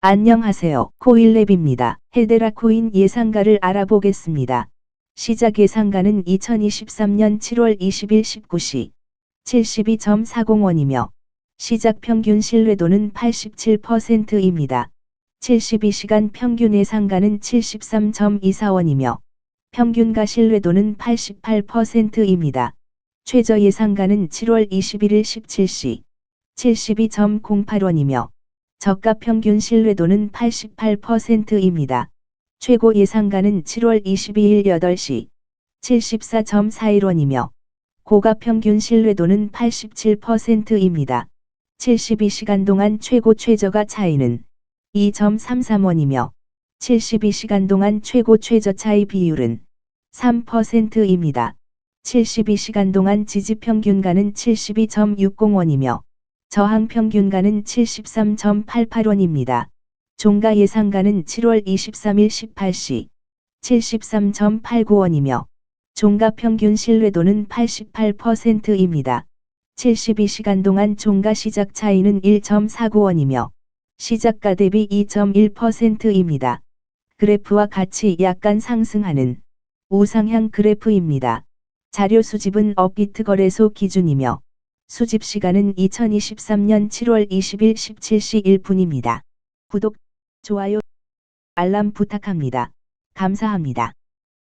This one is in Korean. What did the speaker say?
안녕하세요. 코일랩입니다. 헤데라 코인 예상가를 알아보겠습니다. 시작 예상가는 2023년 7월 20일 19시 72.40원이며 시작 평균 신뢰도는 87%입니다. 72시간 평균 예상가는 73.24원이며 평균가 신뢰도는 88%입니다. 최저 예상가는 7월 21일 17시 72.08원이며 저가 평균 신뢰도는 88%입니다. 최고 예상가는 7월 22일 8시 74.41원이며 고가 평균 신뢰도는 87%입니다. 72시간 동안 최고 최저가 차이는 2.33원이며 72시간 동안 최고 최저 차이 비율은 3%입니다. 72시간 동안 지지 평균가는 72.60원이며 저항 평균가는 73.88원입니다. 종가 예상가는 7월 23일 18시 73.89원이며 종가 평균 신뢰도는 88%입니다. 72시간 동안 종가 시작 차이는 1.49원이며 시작가 대비 2.1%입니다. 그래프와 같이 약간 상승하는 우상향 그래프입니다. 자료 수집은 업비트 거래소 기준이며 수집 시간은 2023년 7월 20일 17시 1분입니다. 구독, 좋아요, 알람 부탁합니다. 감사합니다.